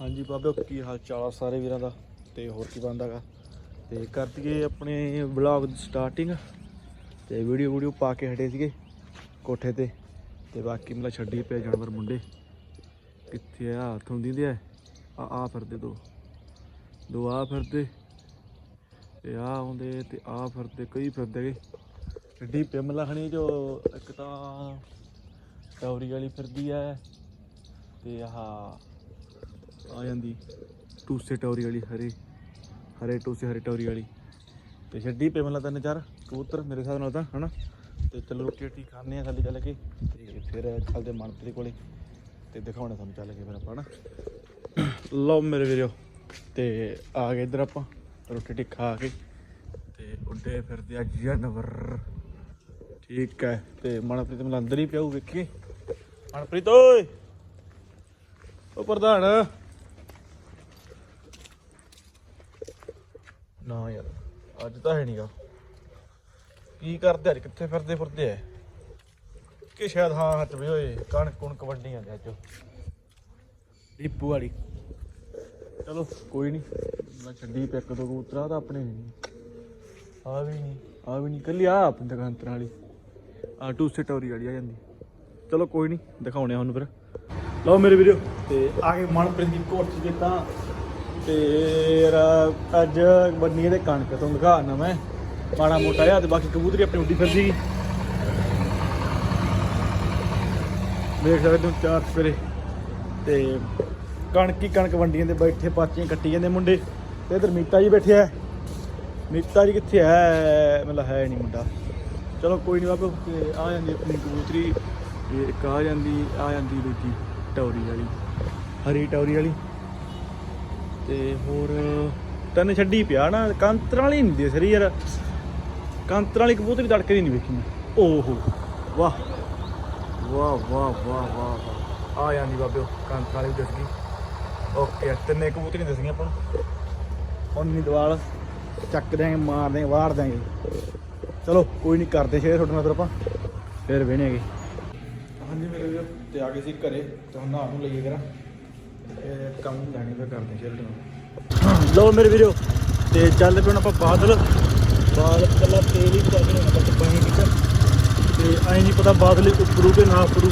ਹਾਂਜੀ ਬਾਬੇ, ਕੀ ਹਾਲ ਚਾਲ ਆ ਸਾਰੇ ਵੀਰਾਂ ਦਾ? ਤੇ ਹੋਰ ਕੀ ਬੰਦਾਗਾ ਤੇ ਕਰ ਦਈਏ ਆਪਣੇ ਵਲੌਗ ਦੀ ਸਟਾਰਟਿੰਗ ਤੇ ਵੀਡੀਓ ਵੀਡੀਓ ਪਾ ਕੇ ਹਟੇ ਸੀਗੇ ਕੋਠੇ ਤੇ। ਤੇ ਬਾਕੀ ਮਤਲਬ ਛੱਡੀ ਪਏ ਜਾਨਵਰ ਮੁੰਡੇ। ਕਿੱਥੇ ਆ? ਹੱਥੋਂ ਦਿੰਦੇ ਆ। ਆ ਫਿਰਦੇ ਦੋ। ਦੋ ਆ ਫਿਰਦੇ। ਤੇ ਆ ਆਉਂਦੇ ਤੇ ਆ ਫਿਰਦੇ, ਕਈ ਫਿਰਦੇ ਗੇ। ਛੱਡੀ ਪਏ ਮਤਲਬ ਹਣੀ ਜੋ ਇੱਕ ਤਾਂ ਟੌਰੀ ਵਾਲੀ ਫਿਰਦੀ ਆ ਤੇ ਆਹ ਆ ਜਾਂਦੀ। ਟੂਸੇ ਟੌਰੀ ਵਾਲੀ, ਹਰੇ ਹਰੇ ਟੂਸੇ, ਹਰੇ ਟੌਰੀ ਵਾਲੀ। ਤੇ ਛੱਡੀ ਪੇ ਮਤਲਬ ਤਿੰਨ ਚਾਰ, ਕਬੂਤਰ ਮੇਰੇ ਹਿਸਾਬ ਨਾਲ ਤਾਂ, ਹਨਾ? ਤੇ ਚਲੋ ਰੋਟੀ ਰੋਟੀ ਖਾਣੇ ਆ ਥੱਲੇ ਚੱਲ ਕੇ। ਤੇ ਫਿਰ ਚੱਲਦੇ ਮਨਪ੍ਰੀਤ ਕੋਲੇ। ਤੇ ਦਿਖਾਉਣਾ ਤੁਹਾਨੂੰ ਚੱਲ ਕੇ ਫਿਰ ਆਪਾਂ ਨਾ ਲਓ ਮੇਰੇ ਵੀਰੋ, ਤੇ ਆ ਗਏ ਇੱਧਰ ਆਪਾਂ, ਰੋਟੀ ਰੋਟੀ ਖਾ ਕੇ। ਤੇ ਉੱਡੇ ਫਿਰਦੇ ਅੱਜ ਜਾਨਵਰ। ਠੀਕ ਹੈ, ਤੇ ਮਨਪ੍ਰੀਤ ਮਨ ਅੰਦਰ ਹੀ ਪਿਆਉ ਵੇਖੀ ਮਨਪ੍ਰੀਤ, ਓਏ! ਉਹ ਪ੍ਰਧਾਨ! ਨਾ ਯਾਰ ਅੱਜ ਤਾਂ ਹੈ ਨਹੀਂਗਾ ਕੀ ਕਰਦੇ ਅੱਜ ਕਿੱਥੇ ਫਿਰਦੇ ਫਿਰਦੇ ਐ? ਕਿ ਸ਼ਾਇਦ ਹਾਂ ਹੱਥ ਵੀ ਹੋਏ ਕਣਕ ਕੁਣਕ ਵੱਢੀ ਜਾਂਦੇ ਅੱਜ। ਡੀਪੂ ਵਾਲੀ। ਚਲੋ ਕੋਈ ਨਹੀਂ ਮੈਂ ਛੱਡੀ ਇੱਕ ਦੋ ਕਬੂਤਰਾਂ ਤਾਂ ਆਪਣੇ ਨਹੀਂ ਆ ਵੀ ਨਹੀਂ ਆ ਵੀ ਨਹੀਂ ਕੱਲੀ ਆ ਆਪਣੀ ਦੁਕਾਨ ਤਰਾਂ ਵਾਲੀ। ਆ ਟੂ ਸਟੋਰੀ ਵਾਲੀ ਆ ਜਾਂਦੀ। ਚਲੋ ਕੋਈ ਨਹੀਂ ਦਿਖਾਉਣੇ ਆ ਹੁਣ ਫਿਰ। ਲਓ ਮੇਰੇ ਵੀਡੀਓ ਤੇ ਆ ਕੇ ਮਨਪ੍ਰੀਤ ਦੀ ਕੋਠੀ ਤੇ ਤਾਂ ਤੇ ਯਾਰ ਅੱਜ ਬੰਨੀ ਇਹਦੇ ਕਣਕ ਤੋਂ ਦਿਖਾਣਾ ਮੈਂ। ਮਾੜਾ ਮੋਟਾ ਜਿਹਾ ਤੇ ਬਾਕੀ ਕਬੂਤਰੀ ਆਪਣੀ ਉੱਡੀ ਫਿਰਦੀ। ਵੇਖ ਸਕਦੇ ਹੋ ਚਾਰ ਸਵੇਰੇ। ਤੇ ਕਣਕ ਹੀ ਕਣਕ ਵੰਡੀਆਂ ਦੇ ਬੈਠੇ, ਪਾਚੀਆਂ ਕੱਟੀ ਜਾਂਦੇ ਮੁੰਡੇ। ਤੇ ਇਧਰ ਮੀਤਾ ਜੀ ਬੈਠਿਆ ਮੀਤਾ ਜੀ ਕਿੱਥੇ ਹੈ ਮਤਲਬ ਹੈ ਨਹੀਂ ਮੁੰਡਾ। ਚਲੋ ਕੋਈ ਨਹੀਂ ਬਾਬਾ ਆ ਜਾਂਦੀ ਆਪਣੀ ਕਬੂਤਰੀ। ਇੱਕ ਆ ਜਾਂਦੀ ਆ ਜਾਂਦੀ ਦੂਜੀ ਟੌਰੀ ਵਾਲੀ। ਹਰੀ ਟੌਰੀ ਵਾਲੀ। ਤੇ ਹੋਰ ਤੈਨੂੰ ਛੱਡੀ ਪਿਆ ਨਾ, ਕਾਂਤਰਾਂ ਵਾਲੀ ਨਹੀਂ ਦਿਸ ਰਹੀ ਯਾਰ। ਕਾਂਤਰਾਂ ਵਾਲੀ ਕਬੂਤਰੀ ਤੜਕੇ ਨਹੀਂ ਵੇਖੀ ਮੈਂ। ਓਹੋ, ਵਾਹ। ਵਾਹ ਵਾਹ ਵਾਹ ਵਾਹ ਵਾਹ। ਆ ਜਾਂਦੀ ਬਾਬਿਓ, ਕਾਂਤਰਾਂ ਵਾਲੀ ਦਿਸ ਗਈ। ਓਕੇ, ਤਿੰਨੇ ਕਬੂਤਰੀ ਦਿਸੀਆਂ ਆਪਾਂ ਨੂੰ। ਹੁਣ ਨਹੀਂ ਦਵਾਲ ਚੱਕ ਦਿਆਂਗੇ, ਮਾਰ ਦਿਆਂਗੇ, ਵਾੜ ਦਿਆਂਗੇ। ਚਲੋ, ਕੋਈ ਨਹੀਂ ਕਰਦੇ ਸ਼ੇਅਰ ਤੁਹਾਡੇ ਨਾਲ ਆਪਾਂ। ਫਿਰ ਵੇਣੇਗੇ ਹਾਂਜੀ, ਮੇਰੇ ਵੀਰ, ਤੇ ਆ ਗਏ ਸੀ ਘਰੇ, ਤੇ ਹੁਣ ਨਹਾ ਨੂੰ ਲਈਏ ਕਰਾਂ ਕੰਮ ਲੈਣੀ ਫਿਰ ਕਰਦੇ ਸ਼ੇਅਰ ਤੁਹਾਨੂੰ ਲਓ ਮੇਰੇ ਵੀਰੋ, ਤੇ ਚੱਲ ਪਏ ਹੁਣ ਆਪਾਂ ਬਾਦਲ। ਬਾਦਲ ਕੱਲਾ ਤੇਲ ਹੀ ਪਾ ਕੇ ਨਾ ਪਾਣੀ ਵਿੱਚ ਤੇ ਐਂ ਨਹੀਂ ਪਤਾ ਬਾਦਲ ਉੱਪਰੂ ਕਿ ਨਾ ਉੱਪਰੂ।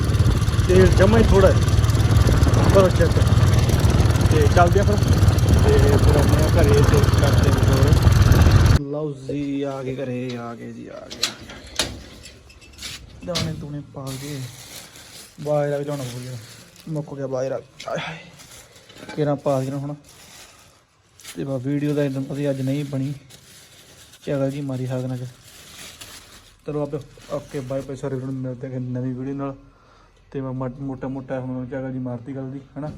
ਤੇਲ ਜਮਾ ਹੀ ਥੋੜਾ ਹੈ। ਕਰੋ ਚੈੱਕ ਤੇ। ਚੱਲਦੇ ਆ ਫਿਰ। ਤੇ ਫਿਰ ਆਪਣੇ ਘਰੇ ਤੇ ਕਰਦੇ ਹੋਰ। ਲਓ ਜੀ, ਆ ਗਏ ਘਰੇ, ਆ ਗਏ ਜੀ, ਆ ਗਏ। ਦਾਣੇ ਤੂਨੇ ਪਾ ਗਏ ਬਾਹਰ ਆ ਜਾਣਾ ਭੁੱਲ ਗਿਆ ਮੁੱਕ ਗਿਆ ਬਾਹਰ ਆ ਆਏ ਹਾਏ। ਕਿਹੜਾ ਪਾ ਦੇਣਾ ਹੁਣ। ਤੇ ਬਾ ਵੀਡੀਓ ਦਾ ਇਦਾਂ ਪਤਾ ਅੱਜ ਨਹੀਂ ਬਣੀ। ਚਗਲ ਜੀ ਮਾਰੀ ਹਾਗਨਾ ਚ ਚਲੋ ਆਪੇ, ਓਕੇ, ਬਾਏ ਬਾਏ, ਸਾਰੇ ਵੀਡੀਓ ਮਿਲਦੇ ਹਾਂ ਨਵੀਂ ਵੀਡੀਓ ਨਾਲ। ਤੇ ਮੈਂ ਮਾ- ਮੋਟਾ ਮੋਟਾ ਹੁਣ ਚਗਲ ਜੀ ਮਾਰਤੀ ਗੱਲ ਦੀ, ਹਨਾ?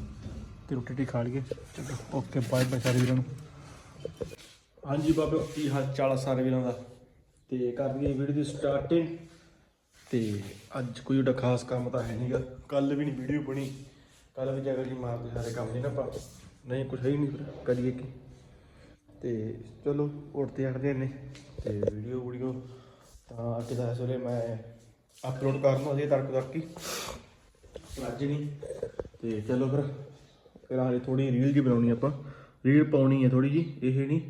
ਤੇ ਰੋਟੀ ਟੀ ਖਾ ਲਈਏ। ਚਲੋ, ਓਕੇ, ਬਾਏ ਬਾਏ, ਸਾਰੇ ਵੀਰਾਂ ਨੂੰ। ਹਾਂਜੀ ਬਾਬੇ, ਕੀ ਹਾਲ ਚਾਲ ਆ ਸਾਰੇ ਵੀਰਾਂ ਦਾ? ਤੇ ਕਰ ਲਈਏ ਵੀਡੀਓ ਦੀ ਸਟਾਰਟਿੰਗ ਤੇ ਅੱਜ ਕੋਈ ਉਹਦਾ ਖਾਸ ਕੰਮ ਤਾਂ ਹੈ ਨਹੀਂਗਾ ਕੱਲ ਵੀ ਨਹੀਂ ਵੀਡੀਓ ਬਣੀ। ਕੱਲ ਵੀ ਜਗਰ ਜੀ ਮਾਰਦੇ ਸਾਰੇ ਕੰਮ ਨਹੀਂ ਨਾ ਪਾ ਨਹੀਂ ਕੁਝ ਹੈ ਹੀ ਨਹੀਂ ਫਿਰ ਕਰੀਏ ਕੀ? ਤੇ ਚਲੋ, ਉੱਠਦੇ ਹਟਦੇ ਨੇ ਤੇ ਵੀਡੀਓ ਵੀਡੀਓ ਤਾਂ ਅੱਜ ਦਾ ਸਵੇਰੇ ਮੈਂ ਅਪਲੋਡ ਕਰਨਾ ਉਹਦੀ ਤੜਕ ਤੱਕ ਹੀ। ਅੱਜ ਨਹੀਂ। ਤੇ ਚਲੋ ਫਿਰ ਫਿਰ ਹਾਲੇ ਥੋੜੀ ਰੀਲ ਜੀ ਬਣਾਉਣੀ ਆਪਾਂ। ਰੀਲ ਪਾਉਣੀ ਹੈ ਥੋੜੀ ਜੀ ਇਹ ਨਹੀਂ।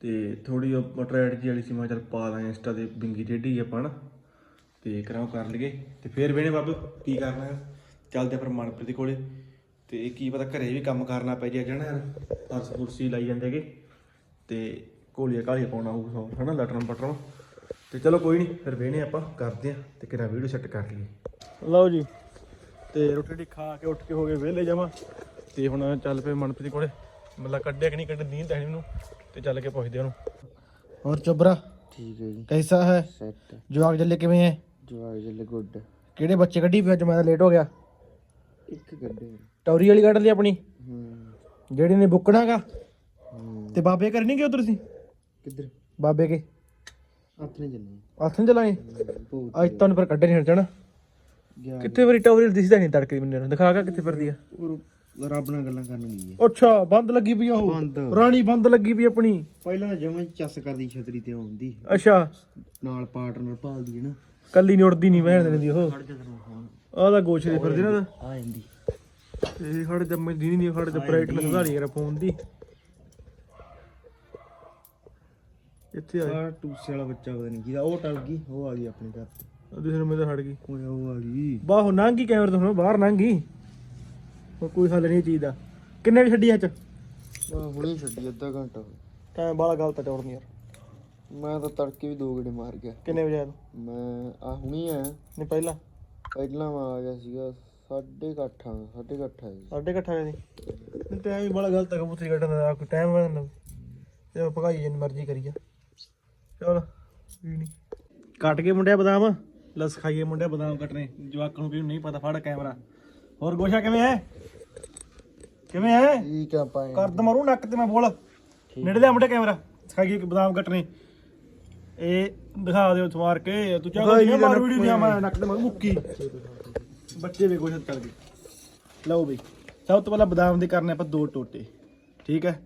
ਤੇ ਥੋੜੀ ਮਟਰੈਡ ਜੀ ਵਾਲੀ ਸੀ ਮੈਂ ਕਿਹਾ ਚੱਲ ਪਾ ਲਾਂ ਇੰਸਟਾ ਤੇ ਬਿੰਗੀ ਟੇਢੀ ਆਪਾਂ ਨਾ। ਤੇ ਕਰਾਓ ਕਰ ਲਈਏ। ਤੇ ਫਿਰ ਵੇਣੇ ਬਾਬੂ, ਕੀ ਕਰਨਾ ਹੈ ਚੱਲਦੇ ਆ ਫਿਰ ਮਨਪ੍ਰੀਤ ਕੋਲੇ। ਤੇ ਇਹ ਕੀ ਪਤਾ ਘਰੇ ਵੀ ਕੰਮ ਕਰਨਾ ਪੈ ਜਾਏ ਜਣਾ ਯਾਰ ਪਰਸ ਕੁਰਸੀ ਲਾਈ ਜਾਂਦੇਗੇ ਤੇ ਕੋਲੀਆ ਕਾਲੀਆ ਪਾਉਣਾ ਹੋਊ ਹਨਾ ਲਟਰਨ ਬਟਰਨ ਤੇ ਚਲੋ ਕੋਈ ਨਹੀਂ ਫਿਰ ਵੇਹਨੇ ਆਪਾਂ ਕਰਦੇ ਆ ਤੇ ਕਿਹਨਾਂ ਵੀਡੀਓ ਸੈੱਟ ਕਰ ਲਈਏ। ਲਓ ਜੀ। ਤੇ ਰੋਟੀ ਢੀ ਖਾ ਕੇ ਉੱਠ ਕੇ ਹੋ ਗਏ ਵਿਹਲੇ ਜਾਵਾਂ ਤੇ ਹੁਣ ਚੱਲ ਪਏ ਮਨਪ੍ਰੀਤ ਕੋਲੇ। ਮਤਲਬ ਕੱਢਿਆ ਕਿ ਨਹੀਂ ਕੱਢ ਨੀਂਦ ਆਣੀ ਨੂੰ ਤੇ ਚੱਲ ਕੇ ਪੁੱਛਦੇ ਉਹਨੂੰ। ਹੋਰ ਚੋਬਰਾ ਠੀਕ ਹੈ ਜੀ। ਕੈਸਾ ਹੈ? ਸੈੱਟ। ਜਵਾਕ ਜੱਲੇ ਕਿਵੇਂ ਹੈ? ਜਵਾਕ ਜੱਲੇ ਗੁੱਡ। ਕਿਹੜੇ ਬੱਚੇ ਕੱਢੀ ਫਿਰ ਅੱਜ? ਲੇਟ ਹੋ ਗਿਆ। ਇੱਕ ਗੱਡੇ ਟੌਰੀ ਵਾਲੀ ਕੱਢ ਲਈ ਆਪਣੀ। ਹੂੰ। ਜਿਹੜੀ ਨੇ ਬੁੱਕਣਾਗਾ ਹੂੰ। ਤੇ ਬਾਬੇ ਘਰ ਨਹੀਂ ਗਏ ਉਧਰ ਸੀ? ਕਿੱਧਰ? ਬਾਬੇ ਕੇ। ਆਪਣੇ ਜੰਨੇ ਹੱਥ ਨਹੀਂ ਚਲਾਏ ਅੱਜ ਤੁਹਾਨੂੰ ਕੱਢੇ ਨਹੀਂ ਗਿਆ ਕਿੱਥੇ ਵਾਰੀ ਟੌਰੀ ਦਿਸਦਾ ਨਹੀਂ ਤੜਕੇ ਮੈਨੂੰ ਦਿਖਾ ਕੇ ਕਿੱਥੇ ਫਿਰਦੀ ਆ? ਉਹ ਰੱਬ ਨਾਲ ਗੱਲਾਂ ਕਰਨ ਗਈ ਹੈ ਅੱਛਾ ਬੰਦ ਲੱਗੀ ਪਈ ਆ ਉਹ। ਬੰਦ। ਰਾਣੀ ਬੰਦ ਲੱਗੀ ਪਈ ਆਪਣੀ। ਪਹਿਲਾਂ ਜਮਾਂ ਹੀ ਚੱਸ ਕਰਦੀ ਛਤਰੀ ਤੇ ਆਉਂਦੀ। ਅੱਛਾ। ਨਾਲ ਪਾਰਟਨਰ ਭਾਲਦੀ ਹੈ ਨਾ। ਕੱਲੀ ਨਹੀਂ ਉੜਦੀ ਨਹੀਂ ਵਹਿਣ ਦਿੰਦੀ ਉਹ। ਖੜ ਜਾ ਤੈਨੂੰ ਹਾਂ ਆਹ ਤਾਂ ਗੋਛੇ ਦੇ ਫਿਰਦੇ ਨਾ। ਆ ਜਾਂਦੀ। ਇਹ ਸਾਡੇ ਜੰਮੇ ਦੀ ਨਹੀਂ ਸਾਡੇ ਤੇ ਬ੍ਰਾਈਟਨੈਸ ਵਧਾਣੀ ਯਾਰ ਫੋਨ ਦੀ। ਇੱਥੇ ਆ ਆ ਟੂਸੇ ਵਾਲਾ ਬੱਚਾ ਪਤਾ ਨਹੀਂ ਕਿਹਦਾ ਉਹ ਟਲ ਗਈ ਉਹ ਆ ਗਈ ਆਪਣੇ ਘਰ। ਤੇ ਦਿਸ ਨੂੰ ਮੇਰੇ ਹਟ ਗਈ। ਓਏ ਉਹ ਆ ਗਈ। ਬਾਹੋ ਨੰਗੀ ਕੈਮਰੇ ਤੋਂ ਹੁਣ ਬਾਹਰ ਨੰਗੀ। ਉਹ ਕੋਈ ਹੱਲ ਨਹੀਂ ਇਹ ਚੀਜ਼ ਦਾ। ਕਿੰਨੇ ਵੀ ਛੱਡੀ ਅੱਜ? ਮੈਂ ਹੁਣੇ ਛੱਡੀ ਅੱਧਾ ਘੰਟਾ ਹੋਇਆ। ਟਾਈਮ ਬਾਲਾ ਗਲਤ ਚੌੜਨੀ ਯਾਰ। ਮੈਂ ਤਾਂ ਤੜਕੇ ਵੀ ਦੋ ਗੇੜੇ ਮਾਰ ਗਿਆ। ਕਿੰਨੇ ਵਜੇ ਆਇਆ ਤੂੰ? ਮੈਂ ਆ ਹੁਣੀ ਆਇਆ। ਨਹੀਂ ਪਹਿਲਾਂ। ਪਹਿਲਾਂ ਮੈਂ ਆ ਗਿਆ ਸੀਗਾ ਸਾਢੇ ਕੁ ਅੱਠ ਆ ਸਾਢੇ ਕੁ ਅੱਠ ਆਇਆ ਸੀ। ਸਾਡੇ ਇਕੱਠਾ ਗਏ ਸੀ ਟਾਈਮ ਵੀ ਬੜਾ ਗਲਤ ਹੈ ਕਬੂਤਰੀ ਕੱਢਣ ਦਾ ਕੋਈ ਟਾਈਮ ਬਣਨ ਤੇ ਭਗਾਈ ਜਿੰਨੀ ਮਰਜ਼ੀ ਕਰੀਆ ਚਲ ਵੀ ਨਹੀਂ ਕੱਟ ਕੇ ਮੁੰਡਿਆ ਬਦਾਮ ਲਸ ਖਾਈਏ ਮੁੰਡਿਆ ਬਦਾਮ ਕੱਟਨੇ ਜਵਾਕ ਨੂੰ ਵੀ ਨਹੀਂ ਪਤਾ ਫੜ ਕੈਮਰਾ। ਹੋਰ ਗੋਸ਼ਾ ਕਿਵੇਂ ਹੈ ਕਿਵੇਂ ਹੈ ਠੀਕ ਆ ਪਾਏ ਕਰਦ ਮਾਰੂ ਨੱਕ ਤੇ ਮੈਂ ਬੋਲ। ਨੇੜੇ ਲਿਆ ਮੁੰਡੇ ਕੈਮਰਾ। ਖਾਈਏ ਬਦਾਮ ਕੱਟਨੇ ਇਹ ਦਿਖਾ ਦਿਓ ਸਵਾਰ ਕੇ ਤੂੰ ਚਾਹ ਕੋਈ ਮਾਰ ਵੀਡੀਓ ਨਹੀਂ। ਮੈਂ ਨੱਕ ਤੇ ਮੁੱਕੀ। ਬੱਚੇ ਵੀ ਗੋਸ਼ਾ ਚੱਲ ਗਏ ਲਓ ਬਈ ਸਭ ਤੋਂ ਪਹਿਲਾਂ ਬਦਾਮ ਦੇ ਕਰਨੇ ਆਪਾਂ ਦੋ ਟੋਟੇ ਠੀਕ ਹੈ?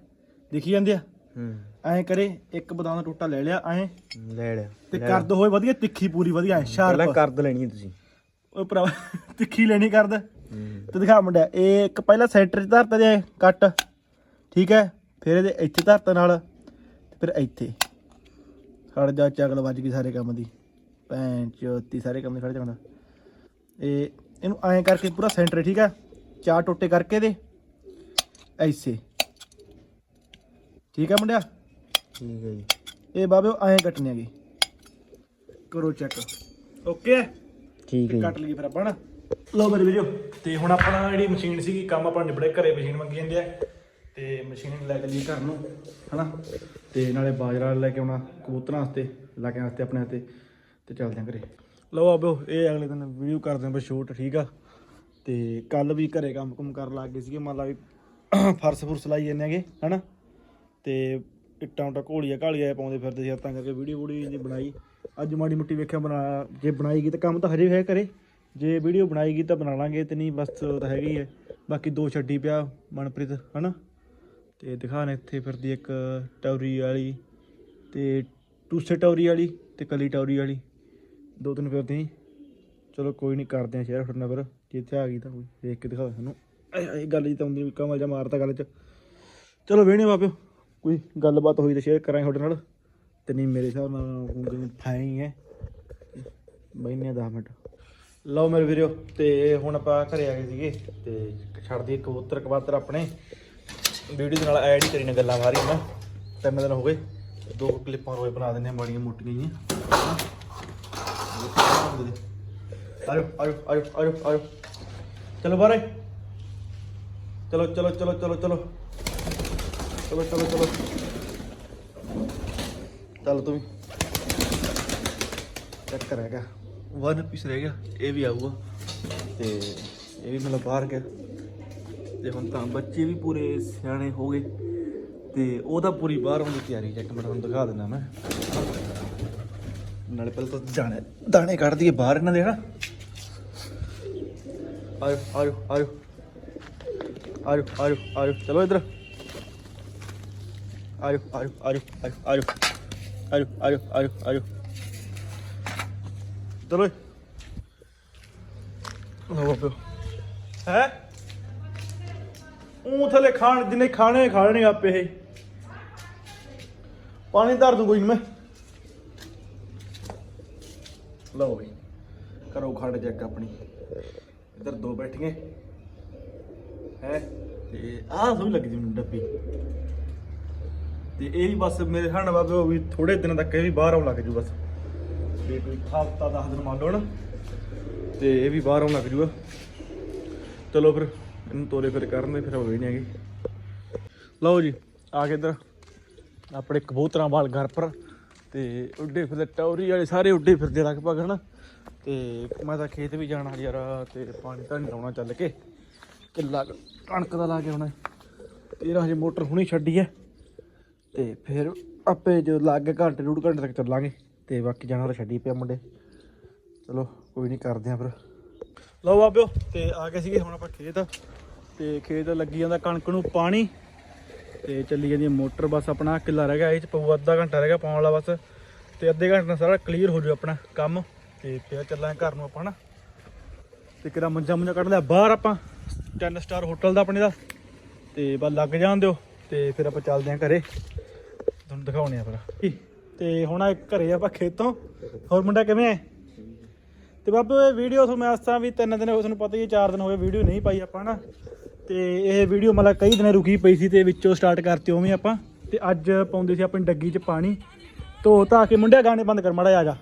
ਦੇਖੀ ਜਾਂਦੇ ਆ? ਹੂੰ। ਐਂ ਕਰੇ ਇੱਕ ਬਦਾਮ ਦਾ ਟੋਟਾ ਲੈ ਲਿਆ ਐਂ। ਲੈ ਲਿਆ ਤੇ ਕਰਦ ਹੋਏ ਵਧੀਆ ਤਿੱਖੀ ਪੂਰੀ ਵਧੀਆ ਐ ਸ਼ਾਰਪ ਕਰਦ ਲੈਣੀ ਤੁਸੀਂ। ਓਏ ਭਰਾ ਤਿੱਖੀ ਲੈਣੀ ਕਰਦ। ਹੂੰ। ਤੇ ਦਿਖਾ ਮੁੰਡਿਆ ਇਹ ਇੱਕ ਪਹਿਲਾਂ ਸੈਂਟਰ 'ਚ ਧਰਤਾ ਜੇ ਕੱਟ ਠੀਕ ਹੈ? ਫਿਰ ਇਹਦੇ ਇੱਥੇ ਧਰਤਾ ਨਾਲ ਤੇ ਫਿਰ ਇੱਥੇ। ਖੜ ਜਾ ਚਗਲ ਵੱਜ ਗਈ ਸਾਰੇ ਕੰਮ ਦੀ। ਭੈਣ ਚੋਤੀ ਸਾਰੇ ਕੰਮ ਦੀ ਖੜ ਜਾਂਦਾ ਇਹ ਇਹਨੂੰ ਐਂ ਕਰਕੇ ਪੂਰਾ ਸੈਂਟਰ ਠੀਕ ਹੈ ਚਾਰ ਟੋਟੇ ਕਰਕੇ ਦੇ। ਐਸੇ। ਠੀਕ ਹੈ ਮੁੰਡਿਆ? ਠੀਕ ਹੈ ਜੀ। ਇਹ ਬਾਬੇ ਐਂ ਕੱਟਣੇ ਹੈਗੇ। ਕਰੋ ਚੈੱਕ ਓਕੇ ਠੀਕ ਹੈ ਕੱਟ ਲਈਏ ਫਿਰ ਆਪਾਂ ਨਾ ਲਓ ਮੇਰੇ ਵੀਡੀਓ ਤੇ ਹੁਣ ਆਪਣਾ ਜਿਹੜੀ ਮਸ਼ੀਨ ਸੀਗੀ ਕੰਮ ਆਪਾਂ ਨਿਬੜੇ ਘਰੇ ਮਸ਼ੀਨ ਮੰਗੀ ਜਾਂਦੀ ਹੈ ਤੇ ਮਸ਼ੀਨ ਲੈ ਕੇ ਲਈ ਘਰ ਨੂੰ, ਹਨਾ? ਤੇ ਨਾਲੇ ਬਾਜਰਾ ਲੈ ਕੇ ਆਉਣਾ ਕਬੂਤਰਾਂ ਵਾਸਤੇ ਲੈ ਕੇ ਵਾਸਤੇ, ਆਪਣੇ ਵਾਸਤੇ, ਤੇ ਚੱਲਦੇ ਆਂ ਘਰੇ। ਲਓ ਆਬੋ ਇਹ ਅਗਲੇ ਦਿਨ ਵੀਡੀਓ ਕਰਦੇ ਆਂ ਬਸ ਸ਼ੂਟ ਠੀਕ ਆ? ਤੇ ਕੱਲ ਵੀ ਘਰੇ ਕੰਮ ਕੁਮ ਕਰਨ ਲੱਗ ਗਏ ਸੀਗੇ, ਮੰਨ ਲਾ ਵੀ ਫਰਸ ਫੁਰਸ ਲਾਈ ਜਾਂਦੇ ਹੈਗੇ, ਹਨਾ? ਤੇ ਇੱਟਾਂ ਉੱਟਾਂ ਘੋਲੀਆਂ ਘਾਲੀਆਂ ਪਾਉਂਦੇ ਫਿਰਦੇ ਸੀ, ਤਾਂ ਕਰਕੇ ਵੀਡੀਓ ਵੀਡੀਓ ਜੀ ਬਣਾਈ। ਅੱਜ ਮਾੜੀ ਮੁੱਟੀ ਵੇਖਿਆ ਬਣਾ, ਜੇ ਬਣਾਈ ਗਈ ਤਾਂ ਕੰਮ ਤਾਂ ਹਜੇ ਵੀ ਹੈ ਕਰੇ ਜੇ ਵੀਡੀਓ ਬਣਾਈ ਗਈ ਤਾਂ ਬਣਾ ਲਾਂਗੇ, ਤੇ ਨਹੀਂ ਬਸ ਤਾਂ ਹੈਗੀ ਹੈ। ਬਾਕੀ ਦੋ ਛੱਡੀ ਪਿਆ, ਮਨਪ੍ਰੀਤ, ਹਨਾ? ਤੇ ਦਿਖਾਣ ਇੱਥੇ ਫਿਰਦੀ ਇੱਕ ਟੌਰੀ ਵਾਲੀ ਤੇ ਟੂਸੇ ਟੌਰੀ ਵਾਲੀ ਤੇ ਕਲੀ ਟੌਰੀ ਵਾਲੀ। ਦੋ ਤਿੰਨ ਫਿਰਦੇ। ਸੀ ਚਲੋ ਕੋਈ ਨਹੀਂ ਕਰਦੇ ਆ ਸ਼ੇਅਰ ਫਿਰ ਫਿਰ। ਜੇ ਇੱਥੇ ਆ ਗਈ ਤਾਂ ਕੋਈ ਦੇਖ ਕੇ ਦਿਖਾਓ ਸਾਨੂੰ। ਇਹ ਗੱਲ ਜੀ ਤਾਂ ਹੁੰਦੀ ਵੀ ਕਮਲ ਜਾ ਮਾਰਤਾ ਗੱਲ 'ਚ। ਚਲੋ ਵੇਹਣੇ ਬਾਬਿਓ, ਕੋਈ ਗੱਲਬਾਤ ਹੋਈ ਤਾਂ ਸ਼ੇਅਰ ਕਰਾਂਗੇ ਤੁਹਾਡੇ ਨਾਲ। ਤੇ ਨਹੀਂ ਮੇਰੇ ਹਿਸਾਬ ਨਾਲ ਹੁਣ ਫਾਈ ਹੈ ਬੈਨੇ 10 ਮਿੰਟ। ਲਓ ਮੇਰੇ ਵੀਰੋ, ਤੇ ਹੁਣ ਆਪਾਂ ਘਰੇ ਆ ਗਏ ਸੀਗੇ। ਤੇ ਛੱਡ ਦਈਏ ਕਬੂਤਰ ਕਬਾਤਰ ਆਪਣੇ। ਵੀਡੀਓ ਦੇ ਨਾਲ ਐਡ ਹੀ ਕਰੀ ਗੱਲਾਂ ਮਾਰੀ ਨਾ। ਤਿੰਨ ਦਿਨ ਹੋ ਗਏ। ਦੋ ਕਲਿੱਪਾਂ ਰੋਜ਼ ਬਣਾ ਦਿੰਦੇ ਆ, ਮਾੜੀਆਂ ਮੋਟੀਆਂ ਜੀਆਂ ਅਰੇ ਆਜੋ ਆਜੋ ਆਜੋ ਆਜੋ। ਚਲੋ ਬਾਰੇ ਚਲੋ ਚਲੋ ਚਲੋ ਚਲੋ ਚਲੋ। ਚਲੋ ਚਲੋ ਚਲੋ। ਚੱਲ ਤੂੰ ਵੀ। ਚੈੱਕ ਕਰਾਂਗਾ ਵਨ ਪੀਸ ਰਹਿ ਗਿਆ। ਇਹ ਵੀ ਆਊਗਾ। ਤੇ ਇਹ ਵੀ ਮਤਲਬ ਬਾਹਰ ਗਿਆ। ਤੇ ਹੁਣ ਤਾਂ ਬੱਚੇ ਵੀ ਪੂਰੇ ਸਿਆਣੇ ਹੋ ਗਏ ਤੇ ਉਹਦਾ ਪੂਰੀ ਬਾਹਰ ਹੋਣ ਦੀ ਤਿਆਰੀ ਚੈੱਕ ਮੈਂ ਤੁਹਾਨੂੰ ਦਿਖਾ ਦਿੰਦਾ ਮੈਂ। ਨਾਲੇ ਪਹਿਲਾਂ ਤਾਂ ਦਾਣੇ ਦਾਣੇ ਕੱਢ ਦਈਏ ਬਾਹਰ ਇਹਨਾਂ ਦੇ ਹਨਾ। ਆਜੋ ਆਇਓ ਆਜੋ। ਆਜੋ ਆਜੋ ਆਜੋ। ਚਲੋ ਇਧਰ। ਆਇਓ ਆਇਓ ਆਜੋ ਆਜੋ ਆਜੋ। ਆਇਓ ਆਇਓ ਆਇਓ ਚਲੋ। ਲੋ ਬਾਬਿਓ ਹੈ? ਉਹ ਥਲੇ ਖਾਣ, ਜਿੰਨੇ ਖਾਣੇ ਖਾਣੇ ਆਪੇ ਇਹ। ਪਾਣੀ ਧਰ ਦੂੰ ਕੋਈ ਨੀ ਮੈਂ। ਲਓ ਬਈ, ਕਰੋ ਖੜ ਜੱਕ ਆਪਣੀ। ਇੱਧਰ ਦੋ ਬੈਠੀਆਂ। ਹੈ? ਤੇ ਆਹ ਸਭ ਲੱਗ ਮੈਨੂੰ ਡੱਬੀ। ਤੇ ਇਹ ਵੀ ਬਸ ਮੇਰੇ ਹਣ ਬਾਬੇ ਵੀ ਥੋੜੇ ਦਿਨਾਂ ਤੱਕ ਇਹ ਵੀ ਬਾਹਰ ਆਉਣ ਲੱਗ ਜੂ ਬਸ। ਤੇ ਕੋਈ ਹਫਤਾ 10 ਦਿਨ ਮੰਨ ਲਓ ਨਾ। ਤੇ ਇਹ ਵੀ ਬਾਹਰ ਆਉਣ ਲੱਗ ਜੂਗਾ। ਚਲੋ ਫਿਰ। ਇਹਨੂੰ ਤੋਰੇ ਫਿਰ ਕਰਨੇ ਫਿਰ ਹੋਏ ਨਹੀਂ ਹੈਗੇ। ਲਓ ਜੀ, ਆ ਕੇ ਇੱਧਰ। ਆਪਣੇ ਕਬੂਤਰਾਂ ਵਾਲ ਘਰ ਪਰ। ਤੇ ਉੱਡੇ ਫਿਰਦੇ, ਟੌਰੀ ਵਾਲੇ ਸਾਰੇ ਉੱਡੇ ਫਿਰਦੇ ਲਗਭਗ ਹਨਾ? ਤੇ ਮੈਂ ਤਾਂ ਖੇਤ ਵੀ ਜਾਣਾ ਯਾਰ, ਤੇ ਪਾਣੀ ਤਾਂ ਨਹੀਂ ਲਾਉਣਾ ਚੱਲ ਕੇ। ਕਿੱਲਾ ਕਣਕ ਦਾ ਲਾ ਕੇ ਆਉਣਾ। ਤੇਰਾ ਹਜੇ ਮੋਟਰ ਹੁਣੀ ਛੱਡੀ ਐ। ਤੇ ਫਿਰ ਆਪੇ ਜਦੋਂ ਲੱਗ ਗਏ ਘੰਟੇ, ਡੂਢ ਘੰਟੇ ਤੱਕ ਚੱਲਾਂਗੇ। ਤੇ ਬਾਕੀ ਜਾਣਾ ਤਾਂ ਛੱਡੀ ਪਿਆ ਮੁੰਡੇ। ਚਲੋ, ਕੋਈ ਨਹੀਂ ਕਰਦੇ ਆ ਫਿਰ। ਲਓ ਬਾਬਿਓ, ਤੇ ਆ ਗਏ ਸੀਗੇ ਹੁਣ ਆਪਾਂ ਖੇਤ। ਤੇ ਖੇਤ ਲੱਗੀ ਜਾਂਦਾ ਕਣਕ ਨੂੰ ਪਾਣੀ। ਤੇ ਚੱਲੀ ਜਾਂਦੀ ਮੋਟਰ ਬਸ ਆਪਣਾ ਕਿੱਲਾ ਰਹਿ ਗਿਆ, ਇਹ ਚ ਪਊ ਅੱਧਾ ਘੰਟਾ ਰਹਿ ਗਿਆ ਪਾਉਣ ਵਾਲਾ ਬਸ। ਤੇ ਅੱਧੇ ਘੰਟੇ ਨਾਲ ਸਾਰਾ ਕਲੀਅਰ ਹੋ ਜੂ ਆਪਣਾ ਕੰਮ। ਤੇ ਫਿਰ ਚੱਲਾਂਗੇ ਘਰ ਨੂੰ ਆਪਾਂ ਨਾ। ਤੇ ਕਿਹੜਾ ਮੰਜਾ ਮੁੰਜਾ ਕੱਢ ਲਿਆ, ਬਾਹਰ ਆਪਾਂ। ਤਿੰਨ ਸਟਾਰ ਹੋਟਲ ਦਾ ਆਪਣੇ ਦਾ। ਤੇ ਬਸ ਲੱਗ ਜਾਣ ਦਿਓ, ਤੇ ਫਿਰ ਆਪਾਂ ਚੱਲਦੇ ਆਂ ਘਰੇ। ਤੁਹਾਨੂੰ ਦਿਖਾਉਣੇ ਆ ਫਿਰ। ਤੇ ਹੁਣ ਆ ਘਰੇ ਆਪਾਂ ਖੇਤੋਂ। ਹੋਰ ਮੁੰਡਾ ਕਿਵੇਂ ਹੈ? ਤੇ ਬਾਬੂ, ਇਹ ਵੀਡੀਓ ਤੁਹਾਨੂੰ ਮੈਂ ਅਸਾਂ ਵੀ ਤਿੰਨ ਦਿਨ ਹੋ ਗਏ, ਤੁਹਾਨੂੰ ਪਤਾ ਹੀ ਹੈ, ਚਾਰ ਦਿਨ ਹੋ ਗਏ ਵੀਡੀਓ ਨਹੀਂ ਪਾਈ ਆਪਾਂ ਨਾ। ਤੇ ਇਹ ਵੀਡੀਓ ਮਤਲਬ ਕਈ ਦਿਨ ਰੁਕੀ ਪਈ ਸੀ ਤੇ ਵਿੱਚੋਂ ਸਟਾਰਟ ਕਰਤੀ ਉਵੇਂ ਆਪਾਂ। ਤੇ ਅੱਜ ਪਾਉਂਦੇ ਸੀ ਆਪਣੀ ਡੱਗੀ 'ਚ ਪਾਣੀ। ਧੋ ਧਾ ਕੇ ਮੁੰਡਿਆ ਗਾਣੇ ਬੰਦ ਕਰ ਮਾੜਾ ਆ ਜਾ।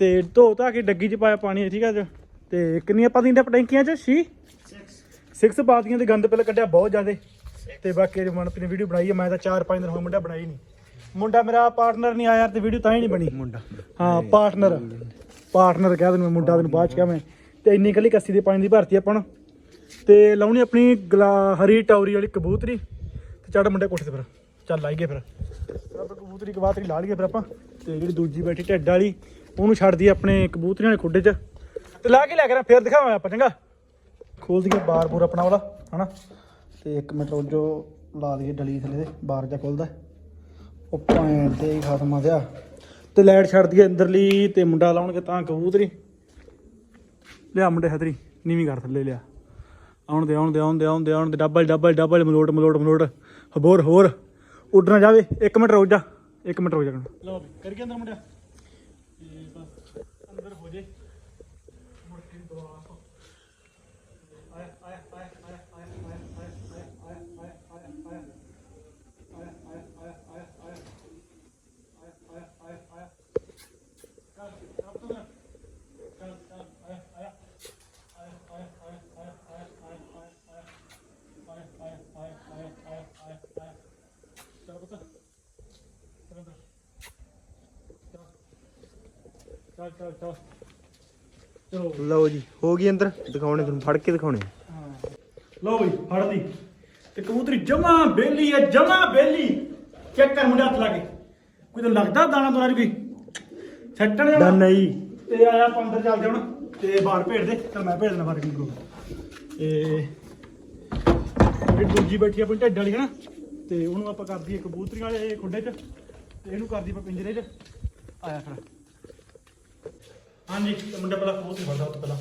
ਤੇ ਧੋ ਧਾ ਕੇ ਡੱਗੀ 'ਚ ਪਾਇਆ ਪਾਣੀ ਠੀਕ ਹੈ ਜੀ ਤੇ ਕਿੰਨੀਆਂ ਪਾਦੀਆਂ ਦੇ ਟੈਂਕੀਆਂ 'ਚ? ਸੀ 6 ਪਾਦੀਆਂ ਦੇ ਗੰਦ ਪਹਿਲਾਂ ਕੱਢਿਆ ਬਹੁਤ ਜ਼ਿਆਦੇ। ਤੇ ਬਾਕੀ ਅਜੇ ਮਨਪ੍ਰੀਤ ਨੇ ਵੀਡੀਓ ਬਣਾਈ ਹੈ ਮੈਂ ਤਾਂ 4-5 ਦਿਨ ਹੋਏ ਮੁੰਡਾ ਬਣਾਈ ਨਹੀਂ ਮੁੰਡਾ ਮੇਰਾ ਪਾਰਟਨਰ ਨਹੀਂ ਆਇਆ ਤੇ ਵੀਡੀਓ ਤਾਂ ਹੀ ਨਹੀਂ ਬਣੀ। ਮੁੰਡਾ। ਹਾਂ ਪਾਰਟਨਰ ਪਾਰਟਨਰ ਕਹਿ ਦਿੰਦਾ ਮੁੰਡਾ ਤੈਨੂੰ ਬਾਅਦ ਚ ਕਿਹਾ ਮੈਂ। ਤੇ ਇੰਨੀ ਕੱਲੀ ਕੱਸੀ ਦੇ ਪਾਣੀ ਦੀ ਭਰਤੀ ਆਪਾਂ ਨੂੰ। ਤੇ ਲਾਉਣੀ ਆਪਣੀ ਗਲਾ ਹਰੀ ਟੌਰੀ ਵਾਲੀ ਕਬੂਤਰੀ ਤੇ ਚੜ ਮੁੰਡੇ ਕੋਠੇ ਤੇ ਫਿਰ। ਚੱਲ ਲਾਈਏ ਫਿਰ। ਫਿਰ ਆਪਾਂ ਕਬੂਤਰੀ ਕਬਾਤਰੀ ਲਾ ਲਈਏ ਫਿਰ ਆਪਾਂ। ਤੇ ਜਿਹੜੀ ਦੂਜੀ ਬੈਠੀ ਢਿੱਡ ਵਾਲੀ, ਉਹਨੂੰ ਛੱਡ ਦਈਏ ਆਪਣੇ ਕਬੂਤਰੀਆਂ ਵਾਲੇ ਖੁੱਡੇ 'ਚ। ਤੇ ਲਾ ਕੇ ਲਿਆ ਕਰਾਂ, ਫਿਰ ਦਿਖਾਵਾਂ ਆਪਾਂ, ਚੰਗਾ? ਖੋਲ ਦਈਏ ਬਾਰ ਬੂਰ ਆਪਣਾ ਵਾਲਾ, ਹਨਾ? ਤੇ ਇੱਕ ਮਿੰਟ ਰੋਜੋ ਲਾ ਦਈਏ ਡਲੀ ਥੱਲੇ ਦੇ, ਬਾਰ ਜਾ ਖੁੱਲਦਾ। ਉਹ ਭਾਂ ਤੇ ਹੀ ਖਤਮ ਆ ਗਿਆ। ਤੇ ਲਾਈਟ ਛੱਡ ਦਈਏ ਅੰਦਰਲੀ ਤੇ ਮੁੰਡਾ ਲਾਉਣਗੇ ਤਾਂ ਕਬੂਤਰੀ। ਲਿਆ ਮੁੰਡੇ ਹਤਰੀ ਨੀਵੀਂ ਕਰ ਥੱਲੇ ਲਿਆ। ਆਉਣ ਦੇ ਆਉਣ ਦੇ ਆਉਣ ਦੇ ਆਉਣ ਦੇ ਆਉਣ ਦੇ double double double Malout Malout Malout. ਹੋਰ ਹੋਰ, ਉੱਡਣਾ ਜਾਵੇ। ਇੱਕ ਮਿੰਟ ਰੁਕ ਜਾ, ਇੱਕ ਮਿੰਟ ਰੁਕ ਜਾ। ਲਓ ਵੀ ਕਰ ਗਿਆ ਅੰਦਰ ਮੁੰਡਿਆ। ਚੱਲ ਚੱਲ ਚੱਲ ਚਲੋ ਲਓ ਜੀ ਹੋ ਗਈ ਅੰਦਰ? ਦਿਖਾਉਣੇ ਤੁਹਾਨੂੰ ਫੜ ਕੇ ਦਿਖਾਉਣੇ ਲਓ ਬਈ ਫੜ ਲਈ। ਤੇ ਕਬੂਤਰੀ ਜਮਾ ਬੇਲੀ ਹੈ ਜਮਾ ਬੇਲੀ। ਚੈੱਕ ਕਰ ਮੁੰਡਾ ਹੱਥ ਲਾ ਕੇ। ਕੋਈ ਤਾਂ ਲੱਗਦਾ ਦਾਣਾ ਦੋਣਾ ਜੀ ਕੋਈ? ਜਾਣਾ? ਡਨ ਨਹੀਂ। ਤੇ ਆਇਆ ਆਪਾਂ ਅੰਦਰ ਚੱਲਦੇ ਹੁਣ। ਤੇ ਬਾਹਰ ਭੇਜ ਦੇ ਤੇ ਮੈਂ ਭੇਜ ਦੇਣਾ ਬਾਹਰ ਕਿੰਗੋ ਤੇ ਜਿਹੜੀ ਦੂਜੀ ਬੈਠੀ ਆਪਣੀ ਢੱਡ ਵਾਲੀ ਹੈ ਨਾ ਤੇ ਉਹਨੂੰ ਆਪਾਂ ਕਰ ਦਈਏ ਕਬੂਤਰੀਆਂ ਵਾਲੇ ਖੁੱਡੇ 'ਚ। ਤੇ ਇਹਨੂੰ ਕਰ ਦਈਏ ਆਪਾਂ ਪਿੰਜਰੇ 'ਚ। ਆਇਆ ਫਿਰ ਹਾਂਜੀ ਤੇ ਮੁੰਡਾ ਪਹਿਲਾਂ ਕਬੂਤਰੀ ਫੜਦਾ ਉੱਤੇ ਪਹਿਲਾਂ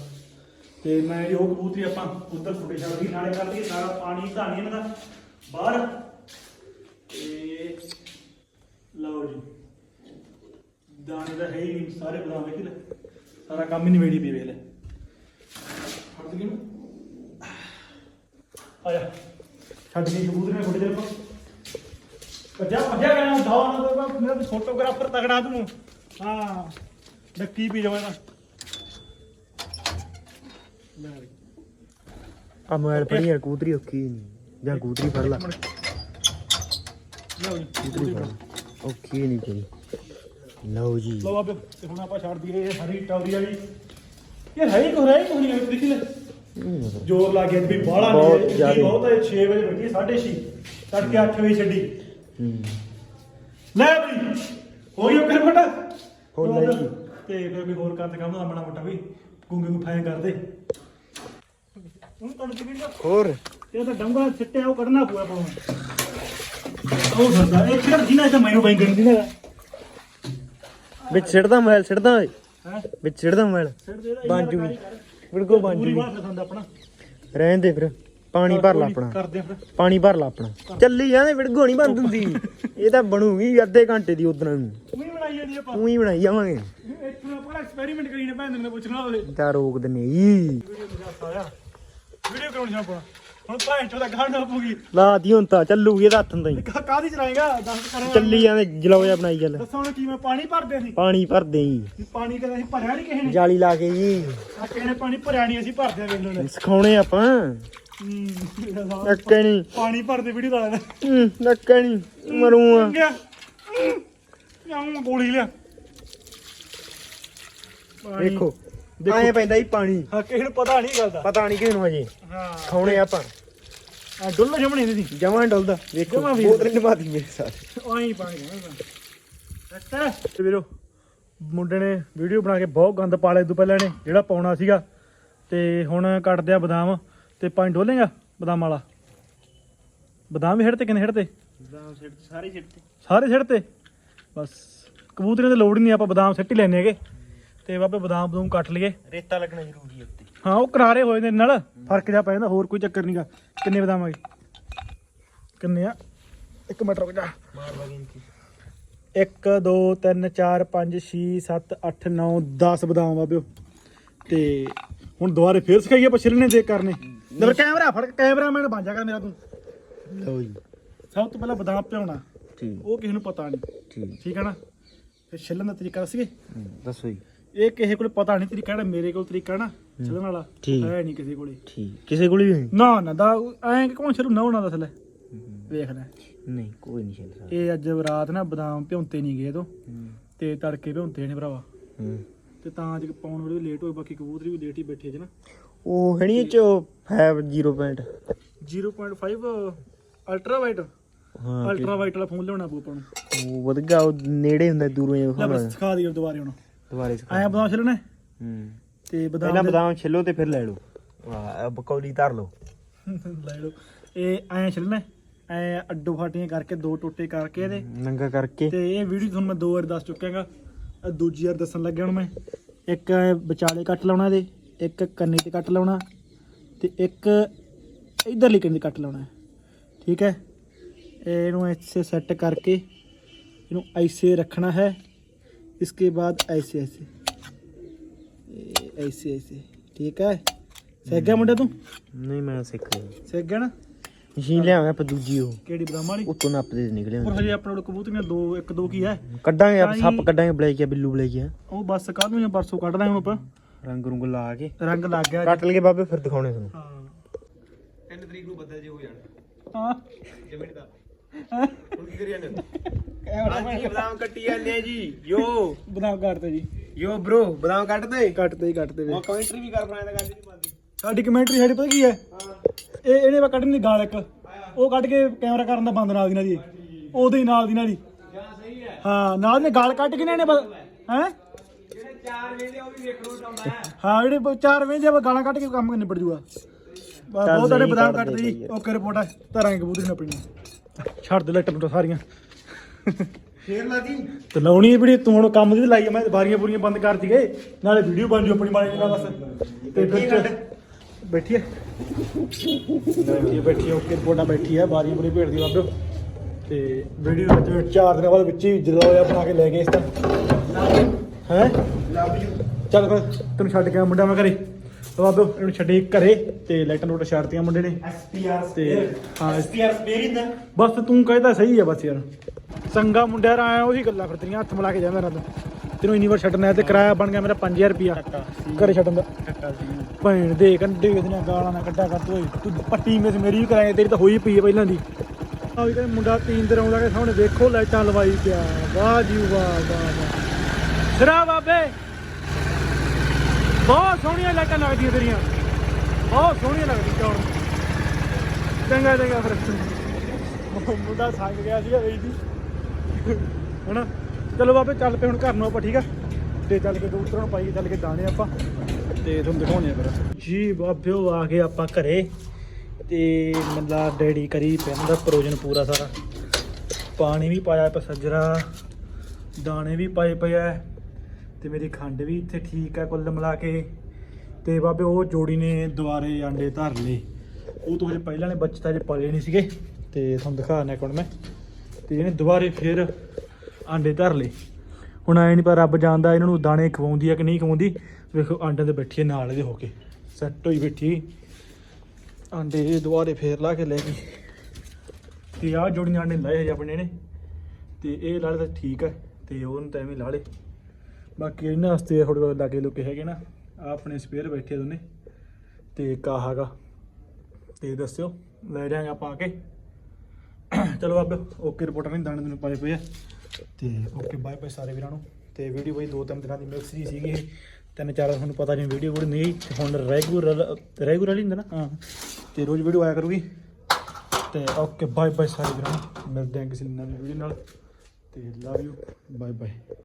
ਤੇ ਮੈਂ ਉਹ ਕਬੂਤਰੀ ਆਪਾਂ ਉੱਧਰ ਖੁੱਡੇ ਛੱਡ ਦੀ ਨਾਲੇ ਕਰ ਦਈਏ ਸਾਰਾ ਪਾਣੀ ਧਾਣੀ ਇਹਨਾਂ ਦਾ ਬਾਹਰ ਤੇ ਲਓ ਜੀ ਦਾਣੇ ਦਾ ਹੈ ਹੀ ਨਹੀਂ ਸਾਰੇ ਬਦਾਮ ਵੇਖ ਲੈ ਸਾਰਾ ਕੰਮ ਹੀ ਨਹੀਂ ਪਈ ਵੇਖ ਲੈ ਫੜ ਦੇ ਨੂੰ ਆਇਆ ਛੱਡ ਕੇ ਕਬੂਤਰ ਨੇ ਖੁੱਡੇ ਦੇ ਆਪਾਂ ਭੱਜਿਆ ਭੱਜਿਆ ਗਿਆ ਧਾਵਾ ਨਾ ਤੇ ਮੇਰਾ ਫੋਟੋਗ੍ਰਾਫਰ ਤਗੜਾ ਤੂੰ ਹਾਂ ਡੱਕੀ ਪੀ ਜਾਵੇ ਲੈ ਬਈ। ਆ ਮੋਬਾਈਲ ਫੜੀ ਯਾਰ ਕੂਤਰੀ ਔਖੀ ਨਹੀਂ। ਜਾਂ ਕੂਤਰੀ ਫੜ ਲਾ। ਲਓ ਜੀ ਕੂਤਰੀ ਫੜ ਲਾ। ਔਖੀ ਨਹੀਂ ਕੋਈ। ਲਓ ਜੀ। ਲਓ ਆਪੇ ਤੇ ਹੁਣ ਆਪਾਂ ਛੱਡ ਦਈਏ ਇਹ ਹਰੀ ਟੌਰੀ ਵਾਲੀ। ਯਾਰ ਹੈ ਕੋ ਰਹੀ ਕੋਈ ਨਹੀਂ ਦੇਖੀ ਲੈ। ਜੋਰ ਲੱਗ ਗਿਆ ਵੀ ਬਾਹਲਾ ਨਹੀਂ। ਬਹੁਤ ਹੈ 6 ਵਜੇ ਬੈਠੀ 6:30 ਤੜਕੇ 8 ਵਜੇ ਛੱਡੀ। ਲੈ ਬਈ ਹੋਈ ਉਹ ਫਿਰ ਮਟਾ ਹੋ ਲਈ। ਤੇ ਫਿਰ ਵੀ ਹੋਰ ਕਰਦੇ ਕੰਮ ਦਾ ਮਾੜਾ ਮੋਟਾ ਵੀ ਗੁੰਗੇ ਨੂੰ ਫਾਇਰ ਕਰਦੇ। ਹੁਣ ਤੁਹਾਨੂੰ ਦਾ ਹੋਰ? ਇਹ ਤਾਂ ਡੰਗਾ ਸਿੱਟਿਆ ਉਹ ਕੱਢਣਾ ਪੂਆ ਪਾਉਂ ਉਹ ਸਰਦਾ ਇਹ ਕਿਹੜਾ ਜਿਨਾ ਤਾਂ ਮੈਨੂੰ ਬੈਂਗਣ ਦੀ ਨਾ ਵਿੱਚ ਸਿੱਟਦਾ ਮੋਬਾਈਲ ਸਿੱਟਦਾ ਓਏ। ਹੈ? ਵਿੱਚ ਸਿੱਟਦਾ ਮੋਬਾਈਲ। ਸਿੱਟ ਦੇ ਬਿਲਕੁਲ ਬਣ ਪੂਰੀ ਜੂਗੀ ਬਾਤ ਆਪਣਾ। ਰਹਿਣ ਦੇ ਫਿਰ। ਪਾਣੀ ਭਰ ਲਾ ਆਪਣਾ। ਕਰਦੇ ਆ ਫਿਰ। ਪਾਣੀ ਭਰ ਲਾ ਆਪਣਾ। ਚੱਲੀ ਜਾਂਦੇ ਵਿੜਗੋ ਨਹੀਂ ਬੰਦ ਹੁੰਦੀ। ਇਹ ਤਾਂ ਬਣੂਗੀ ਅੱਧੇ ਘੰਟੇ ਦੀ ਉਦੋਂ। ਨੂੰ ਉਹੀ ਬਣਾਈ ਜਾਂਦੀ ਆਪਾਂ। ਤੂੰ ਹੀ ਬਣਾਈ ਜਾਵਾਂਗੇ। ਇੱਥੋਂ ਆਪਣਾ ਐਕਸਪੈਰੀਮੈਂਟ ਕਰੀ ਨੇ ਭੈਣ ਨੇ ਪੁੱਛਣਾ ਉਹਲੇ ਤਾਂ ਰੋਕ ਦਿੰਨੇ ਈ ਵੀਡੀਓ ਮਜ਼ਾਕ ਆਇਆ ਵੀਡੀਓ ਕਰਾਉਣੀ ਨਾ ਪਾ ਹੁਣ ਭੈਣ ਚੋਦਾ ਗਾਣਾ ਪੂਗੀ ਲਾ ਦੀ ਹੁਣ ਤਾਂ ਚੱਲੂਗੀ ਇਹਦਾ ਹੱਥ ਤਾਂ ਹੀ ਕਾਦੀ ਚਲਾਏਗਾ? ਦੱਸ ਕਰ। ਚੱਲੀ ਜਾਂਦੇ ਜਲਾਓ ਜਾ ਬਣਾਈ ਚੱਲ। ਦੱਸੋ ਹੁਣ ਕੀ ਮੈਂ ਪਾਣੀ ਭਰਦੇ ਸੀ। ਪਾਣੀ ਭਰਦੇ ਈ ਵੀ ਪਾਣੀ ਕਦੇ ਅਸੀਂ ਭਰਿਆ ਨਹੀਂ ਕਿਸੇ ਨੇ। ਜਾਲੀ ਲਾ ਕੇ ਜੀ। ਆ ਕਿਸੇ ਨੇ ਪਾਣੀ ਭਰਿਆ ਨਹੀਂ ਅਸੀਂ ਭਰਦੇ ਆ ਵੇਲੋ ਨੇ। ਸਿਖਾਉਣੇ ਆਪਾਂ। ਹੂੰ। ਨੱਕੇ ਨਹੀਂ। ਪਾਣੀ ਭਰਦੇ ਵੀਡੀਓ ਲਾ ਲੈਣਾ ਹੂੰ, ਨੱਕੇ ਨਹੀਂ। ਮਰੂਆ ਗਿਆ ਗੋਲੀ ਲਿਆ। ਪਾਣੀ- ਦੇਖੋ ਦੇਖੋ। ਆਏ ਪੈਂਦਾ ਹੀ ਪਾਣੀ। ਹਾਂ ਕਿਸੇ ਨੂੰ ਪਤਾ ਨਹੀਂ ਗੱਲ ਦਾ। ਪਤਾ ਨਹੀਂ ਕਿਸ ਨੂੰ ਅਜੇ ਹਾਂ। ਖਾਉਣੇ ਆਪਾਂ। ਆ ਡੁੱਲ ਜਮਣੀ ਦੀ ਜਮਾਂ ਡੁੱਲਦਾ ਵੇਖੋ ਜਮਾਂ ਵੀ। ਬੋਤਲ ਨਿਭਾਤੀ ਮੇਰੇ ਸਾਥ ਆਈ ਪਾਣੀ ਅੱਛਾ ਤੇ ਵੀਰੋ ਮੁੰਡੇ ਨੇ ਵੀਡੀਓ ਬਣਾ ਕੇ ਬਹੁਤ ਗੰਦ ਪਾ ਲਿਆ ਤੋਂ ਪਹਿਲਾਂ ਨੇ ਜਿਹੜਾ ਪਾਉਣਾ ਸੀਗਾ ਤੇ ਹੁਣ ਕੱਟਦੇ ਆ ਬਦਾਮ। ਤੇ ਪਾਣੀ ਡੋਲੇਗਾ ਬਦਾਮ ਵਾਲਾ? ਬਦਾਮ ਵੀ ਛੱਡਤੇ ਕਿੰਨੇ ਛੱਡਤੇ ਸਾਰੇ ਛਿੱਟਦੇ ਸਾਰੇ ਛੱਡਤੇ ਬਸ ਕਬੂਤਰਾਂ ਦੀ ਲੋੜ ਹੀ ਨਹੀਂ ਆਪਾਂ ਬਦਾਮ ਸਿੱਟ ਹੀ ਲੈਣੇ ਹੈਗੇ। ਤੇ ਬਾਬੇ ਬਦਾਮ ਬਦੂਮ ਕੱਟ ਲਈਏ। ਰੇਤਾ ਲੱਗਣਾ ਜ਼ਰੂਰੀ ਹੈ ਉੱਤੇ। ਹਾਂ ਉਹ ਕਰਾਰੇ ਹੋਏ ਨੇ ਨਾਲ। ਫ਼ਰਕ ਜਾ ਪੈ ਜਾਂਦਾ ਹੋਰ ਕੋਈ ਚੱਕਰ ਨਹੀਂਗਾ ਕਿੰਨੇ ਬਦਾਮਾਂਗੇ ਕਿੰਨੇ ਆ? ਇੱਕ ਮਿੰਟ ਰੁਕ ਜਾ। ਮਾਰ ਬਾਗੀ 1 2 3 4 5 6 7 8 9 10 ਬਦਾਮ ਬਾਬਿਓ ਤੇ ਹੁਣ ਦੁਬਾਰੇ ਫੇਰ ਸਿਖਾਈਏ ਪਛਲਣੇ ਦੇ ਕਰਨੇ। ਤੇ ਕੈਮਰਾ ਫੜ ਕੈਮਰਾਮੈਨ ਬਣ ਜਾ ਕਰ ਮੇਰਾ ਤੂੰ। ਲਓ ਜੀ। ਸਭ ਤੋਂ ਪਹਿਲਾਂ ਬਦਾਮ ਪਿਆਉਣਾ ਠੀਕ। ਉਹ ਕਿਸੇ ਨੂੰ ਪਤਾ ਨਹੀਂ। ਠੀਕ। ਠੀਕ ਹੈ ਨਾ? ਫਿਰ ਛਿੱਲਣ ਦਾ ਤਰੀਕਾ ਦੱਸੀਏ ਦੱਸੋ ਜੀ। ਇਹ ਕਿਸੇ ਕੋਲ ਪਤਾ ਨਹੀਂ ਤਰੀਕਾ ਜਿਹੜਾ ਮੇਰੇ ਕੋਲ ਤਰੀਕਾ ਨਾ ਛਿੱਲਣ ਵਾਲਾ ਠੀਕ। ਹੈ ਨਹੀਂ ਕਿਸੇ ਕੋਲੇ। ਠੀਕ। ਕਿਸੇ ਕੋਲ ਵੀ ਨਹੀਂ? ਨਾ ਨਾ ਦਾ ਐਂ ਕਿ ਕੌਣ ਛਿੱਲੂ ਨਾ ਉਹਨਾਂ ਦਾ ਥੱਲੇ। ਵੇਖ ਲੈ। ਨਹੀਂ ਕੋਈ ਨਹੀਂ ਚੱਲ ਇਹ ਅੱਜ ਰਾਤ ਨਾ ਬਦਾਮ ਭਿਉਂਤੇ ਨਹੀਂ ਗਏ ਤੋਂ। ਤੇ ਤੜਕੇ ਭਿਉਂਤੇ ਨੇ ਭਰਾਵਾ। ਹੂੰ। ਤੇ ਤਾਂ ਅੱਜ ਪਾਉਣ ਵੇਲੇ ਲੇਟ ਹੋਏ ਬਾਕੀ ਕਬੂਤਰੀ ਵੀ ਲੇਟ ਹੀ ਬੈਠੇ ਜਨਾ ਉਹ ਹੈ ਨਹੀਂ ਚ 50 ਪੁਆਇੰਟ 0.5 ਅਲਟਰਾ ਵਾਈਟ ਹਾਂ ਅਲਟਰਾ ਵਾਈਟ ਵਾਲਾ ਫੋਨ ਲਿਆਉਣਾ ਪਊ ਆਪਾਂ ਨੂੰ। ਉਹ ਵਧ ਗਿਆ ਉਹ ਨੇੜੇ ਹੁੰਦਾ ਦੂਰੋਂ ਜਿਹਾ ਲੈ ਬਸ ਸਿਖਾ ਦਿਓ ਦੁਬਾਰੇ ਹੁਣ। ਦੁਬਾਰੇ ਸਿਖਾ। ਆਇਆ ਬਦਾਮ ਛਿੱਲਣਾ? ਹੂੰ। ਤੇ ਬਦਾਮ ਪਹਿਲਾਂ ਬਦਾਮ ਛਿੱਲੋ ਤੇ ਫਿਰ ਲੈ ਲਓ। ਵਾਹ ਬਕੌਲੀ ਧਰ ਲਓ। ਲੈ ਲਓ। ਇਹ ਐਂ ਛਿੱਲਣਾ ਐ ਅੱਡੋ ਫਾਟੀਆਂ ਕਰਕੇ ਦੋ ਟੋਟੇ ਕਰਕੇ ਇਹਦੇ। ਨੰਗਾ ਕਰਕੇ। ਤੇ ਇਹ ਵੀਡੀਓ ਤੁਹਾਨੂੰ ਮੈਂ ਦੋ ਵਾਰ ਦੱਸ ਚੁੱਕਿਆਗਾ। ਦੂਜੀ ਵਾਰ ਦੱਸਣ ਲੱਗਿਆ ਹੁਣ ਮੈਂ। ਇੱਕ ਵਿਚਾਲੇ ਕੱਟ ਲਾਉਣਾ ਇਹਦੇ। ਇੱਕ ਕੰਨੇ ਤੇ ਕੱਟ ਲਾਉਣਾ ਤੇ ਇੱਕ ਇਧਰਲੀ ਕੰਨੇ ਤੇ ਕੱਟ ਲਾਉਣਾ ਹੈ। ਠੀਕ ਹੈ ਇਹਨੂੰ ऐसे सेट करके ਇਹਨੂੰ ऐसे रखना है इसके बाद ऐसे ऐसे ये ऐसे ऐसे ठीक है ਸਿੱਖ ਗਿਆ ਮੁੰਡਾ ਤੂੰ ਨਹੀਂ ਮੈਂ ਸਿੱਖ ਲਿਆ ਸਿੱਖ ਗਿਆ ਨਾ ਮਸ਼ੀਨ ਲਿਆਵਾਂ ਆਪਾਂ ਦੂਜੀ ਉਹ ਕਿਹੜੀ ਬਦਾਮ ਵਾਲੀ ਉਤੋਂ ਨੱਪਦੇ ਨਿਕਲੇ ਪਰ ਹਜੇ ਆਪਣੇ ਕੋਲ ਕਬੂਤਰੀਆਂ ਦੋ ਇੱਕ ਦੋ ਕੀ ਹੈ ਕੱਢਾਂਗੇ ਆਪਾਂ ਤਾਂ ਸੱਪ ਹੀ- ਕੱਢਾਂਗੇ ਬਲੇਕੀਆ ਬਿੱਲੂ ਬਲੇਕੀਆ ਉਹ ਬਸ ਕੱਲ ਨੂੰ ਜਾਂ ਪਰਸੋਂ ਕੱਢ ਦਾਂਗੇ ਹੁਣ ਆਪਾਂ ਰੰਗ ਰੁੰਗ ਲਾ ਕੇ। ਰੰਗ ਲੱਗ ਗਿਆ। ਕੱਟ ਲਈਏ ਬਾਬੇ ਫਿਰ ਦਿਖਾਉਣੇ ਤੁਹਾਨੂੰ। ਹਾਂ। 3 ਤਰੀਕ ਨੂੰ ਬੱਦਲ ਜੇ ਹੋ ਜਾਣ। ਹਾਂ। ਜਮੀਨ ਦਾ। ਹੈਂ? ਹੁਣ ਕੀ ਕਰੀ ਜਾਂਦੇ ਬਦਾਮ ਕੱਟੀ ਜਾਂਦੇ ਆ ਜੀ। ਯੋ। ਬਦਾਮ ਕੱਟਦੇ ਜੀ। ਯੋ ਬ్రో ਬਦਾਮ ਕੱਟ ਦੇ ਕੱਟਦੇ ਹੀ ਕੱਟਦੇ ਵੇ। ਕਮੈਂਟਰੀ ਵੀ ਕਰ ਬਣਾਇਆ ਤਾਂ ਗੱਲ ਨਹੀਂ ਪਾਉਂਦੀ ਸਾਡੀ ਕਮੈਂਟਰੀ ਸਾਡੀ ਪਤਾ ਕੀ ਹੈ? ਇਹ ਇਹਨੇ ਵਾ ਕੱਢਣੀ ਗਾਲ ਇੱਕ ਉਹ ਕੱਢ ਕੇ ਕੈਮਰਾ ਕਰਨ ਦਾ ਬੰਦ ਨਾਲ ਦੀ ਨਾਲ ਦੀ। ਉਹਦੇ ਹੀ ਨਾਲ ਦੀ ਨਾਲ ਦੀ ਹਾਂ। ਨਾਲ ਨੇ ਗਾਲ ਕੱਢ ਕੇ ਨੇ ਇਹਨੇ ਹੈ? ਜਿਹੜੇ 4 ਵੇਲੇ ਉਹ ਵੀ ਵੇਖਣੋਂ ਚਾਹੁੰਦਾ ਹਾਂ। ਜਿਹੜੇ ਬ- ਚਾਰ ਵੇਂਜੇ ਵਾ ਗਾਲਾਂ ਕੱਢ ਕੇ ਕੰਮ ਨਿਬੜ ਜੂਗਾ। ਬਹੁਤ ਸਾਰੇ ਸਹੀ ਬਦਾਮ ਕੱਟਦੇ ਜੀ। ਓਕੇ ਰਿਪੋਰਟ ਹੈ ਧਰਾਂਗੇ ਕਬੂਤਰੀ ਨੂੰ ਆਪਣੀ। ਛੱਡ ਦੇ ਲੈਟਰ ਨੂੰ ਸਾਰੀਆਂ। ਫੇਰ ਲਾਦੀ ਤੇ ਲਾਉਣੀ ਹੈ ਵੀਡੀਓ ਤੂੰ ਹੁਣ ਕੰਮ ਦੀ ਲਾਈ ਆ, ਮੈਂ ਬਾਰੀਆਂ ਬੁਰੀਆਂ ਬੰਦ ਕਰ ਦਈਏ ਨਾਲੇ ਵੀਡੀਓ ਬਣ ਜੂ ਆਪਣੀ ਮਾੜੀ ਨਾਲ ਬਸ ਤੇ ਫਿਰ ਬੈਠੀ ਹੈ ਬੈਠੀ ਹੈ ਬੈਠੀ ਹੈ ਓਕੇ ਰਿਪੋਰਟਾਂ ਬੈਠੀ ਹੈ ਬਾਰੀਆਂ ਬੁਰੀਆਂ ਭੇੜਦੀ ਬਾਬਿਓ ਤੇ ਵੀਡੀਓ ਵਿੱਚ ਚਾਰ ਦਿਨਾਂ ਬਾਅਦ ਵਿੱਚ ਹੀ ਜਿਹੜਾ ਹੋਇਆ ਬਣਾ ਕੇ ਲੈ ਗਏ ਇਸ ਤਾਂ ਹੈ? ਚੱਲ ਫਿਰ ਤੈਨੂੰ ਛੱਡ ਕੇ ਆ ਮੁੰਡਾ ਮੈਂ ਘਰੇ। ਤੇ ਬਾਬਿਓ ਇਹਨੂੰ ਛੱਡੇ ਘਰੇ ਤੇ ਲਾਈਟਾਂ ਲੋਟਾਂ ਛੱਡਤੀਆਂ ਮੁੰਡੇ ਨੇ। ਐਸਪੀਆਰ ਤੇ ਹਾਂ ਐਸਪੀਆਰ ਬਸ ਤੂੰ ਕਹਿੰਦਾ ਸਹੀ ਹੈ ਬਸ ਯਾਰ। ਸੰਗਾ ਮੁੰਡਿਆਂ ਰਾਂ ਆਇਆ ਉਹੀ ਗੱਲਾਂ ਫਿਰ ਤੇਰੀਆਂ ਹੱਥ ਮਿਲਾ ਕੇ ਜਾ ਮੇਰਾ ਤਾਂ। ਤੈਨੂੰ ਇੰਨੀ ਵਾਰ ਛੱਡਣਾ ਤੇ ਕਿਰਾਇਆ ਬਣ ਗਿਆ ਮੇਰਾ 5000 ਰੁਪਿਆ ਘਰੇ ਛੱਡਣ ਦਾ। ਭੈਣ ਦੇ ਕੰਡੇ ਇਹਦੀਆਂ ਗਾਲਾਂ ਨਾ ਕੱਢਾ ਕਰ ਤੂੰ। ਤੂੰ ਪੱਟੀ ਮੇਸ ਮੇਰੀ ਵੀ ਕਰਾਏ ਤੇਰੀ ਤਾਂ ਹੋਈ ਪਈ ਹੈ ਪਹਿਲਾਂ ਦੀ। ਆ ਵੀ ਕਹਿੰਦੇ ਮੁੰਡਾ ਤੀਨ ਦਰ ਆਉਂਦਾ ਕਿ ਸਾਹਮਣੇ ਵੇਖੋ ਲਾਈਟਾਂ ਲਵਾਈ ਪਿਆ। ਵਾਹ ਜੀ ਵਾਹ ਵਾਹ ਵਾਹ। ਸਿਰਾ ਬਾਬੇ। ਬਹੁਤ ਸੋਹਣੀਆਂ ਲਾਈਟਾਂ ਲੱਗਦੀਆਂ ਤੇਰੀਆਂ। ਬਹੁਤ ਸੋਹਣੀਆਂ ਲੱਗਦੀਆਂ ਚੌੜ। ਚੰਗਾ ਚੰਗਾ ਫਿਰ। ਮੁੰਡਾ ਸੰਗ ਗਿਆ ਸੀਗਾ ਵੇਈ ਦੀ ਹਨਾ? ਚਲੋ ਬਾਬੇ, ਚੱਲ ਪਏ ਹੁਣ ਘਰ ਨੂੰ ਆਪਾਂ, ਠੀਕ ਆ? ਤੇ ਚੱਲ ਕੇ ਕਬੂਤਰਾਂ ਨੂੰ ਪਾਈ ਚੱਲ ਕੇ ਦਾਣੇ ਆਪਾਂ। ਤੇ ਤੁਹਾਨੂੰ ਦਿਖਾਉਣੇ ਆ ਫਿਰ। ਜੀ ਬਾਬਿਓ ਆ ਗਏ ਆਪਾਂ ਘਰੇ। ਤੇ ਮੱਲਾ ਡੈਡੀ ਕਰੀ ਪੈਨ ਦਾ ਪ੍ਰੋਜਨ ਪੂਰਾ ਸਾਰਾ। ਪਾਣੀ ਵੀ ਪਾਇਆ ਸੱਜਰਾ। ਦਾਣੇ ਵੀ ਪਾਏ ਪਏ ਆ। ਤੇ ਮੇਰੀ ਖੰਡ ਵੀ ਇੱਥੇ ਠੀਕ ਆ ਕੁੱਲ ਮਿਲਾ ਕੇ। ਤੇ ਬਾਬੇ ਉਹ ਜੋੜੀ ਨੇ ਦੁਬਾਰੇ ਆਂਡੇ ਧਰ ਲਏ। ਉਹ ਤੋਂ ਹਜੇ ਪਹਿਲਾਂ ਨੇ ਬੱਚੇ ਤਾਂ ਹਜੇ ਪਲੇ ਨਹੀਂ ਸੀਗੇ। ਤੇ ਤੁਹਾਨੂੰ ਦਿਖਾਣਾ ਹੁਣ ਮੈਂ। ਤੇ ਇਹਨੇ ਦੁਬਾਰੇ ਫਿਰ ਆਂਡੇ ਧਰ ਲਏ। ਹੁਣ ਐ ਨਹੀਂ ਪਰ ਰੱਬ ਜਾਣਦਾ ਇਹਨਾਂ ਨੂੰ ਦਾਣੇ ਖਵਾਉਂਦੀ ਆ ਕਿ ਨਹੀਂ ਖਵਾਉਂਦੀ। ਵੇਖੋ ਆਂਡਿਆਂ 'ਤੇ ਬੈਠੀ ਹੈ ਨਾਲ ਇਹਦੇ ਹੋ ਕੇ। ਸੈੱਟ ਹੋਈ ਬੈਠੀ। ਆਂਡੇ ਦੁਬਾਰੇ ਫੇਰ ਲਾ ਕੇ ਲੈ ਗਈ। ਤੇ ਆਹ ਜੋੜੀਆਂ ਆਂਡੇ ਲਾਏ ਹਜੇ ਆਪਣੇ ਨੇ। ਤੇ ਇਹ ਲਾ ਲਏ ਤਾਂ ਠੀਕ ਹੈ ਤੇ ਉਹਨੂੰ ਤਾਂ ਐਵੇਂ ਲਾ ਲੇ ਬਾਕੀ ਇਹਨਾਂ ਵਾਸਤੇ ਥੋੜੇ ਬਹੁਤ ਲਾਗੇ ਲੁਕੇ ਹੈਗੇ ਨਾ, ਆਹ ਆਪਣੇ ਸਪੇਅਰ ਬੈਠੇ ਆ ਦੋਨੇ, ਤੇ ਕਾਹਾਗਾ ਤੇ ਦੱਸਿਓ, ਲੈ ਜਾਾਂਗੇ ਆਪਾਂ ਆ ਕੇ। ਚਲੋ ਬਾਬੇ ਓਕੇ ਰਿਪੋਰਟਰ ਨਹੀਂ ਦਾਣੇ ਨੂੰ ਪਾਏ ਪਏ ਆ, ਤੇ ਓਕੇ ਬਾਏ ਬਾਏ ਸਾਰੇ ਵੀਰਾਂ ਨੂੰ। ਤੇ ਵੀਡੀਓ ਬਈ ਦੋ ਤਿੰਨ ਦਿਨਾਂ ਦੀ ਮਿਕਸ ਹੀ ਸੀਗੀ ਇਹ, ਤਿੰਨ ਚਾਰ ਤੁਹਾਨੂੰ ਪਤਾ ਨਹੀਂ ਵੀਡੀਓ ਵੀਡੀਓ ਨਹੀਂ ਹੁਣ ਰੈਗੂਲਰ ਰੈਗੂਲਰ ਹੀ ਹੁੰਦਾ ਨਾ, ਹਾਂ, ਤੇ ਰੋਜ਼ ਵੀਡੀਓ ਆਇਆ ਕਰੂਗੀ। ਤੇ ਓਕੇ ਬਾਏ ਬਾਏ ਸਾਰੇ ਵੀਰਾਂ ਨੂੰ, ਮਿਲਦੇ ਹਾਂ ਕਿਸੇ ਨਵੀਂ ਵੀਡੀਓ ਨਾਲ, ਤੇ ਲਵ ਯੂ ਬਾਏ ਬਾਏ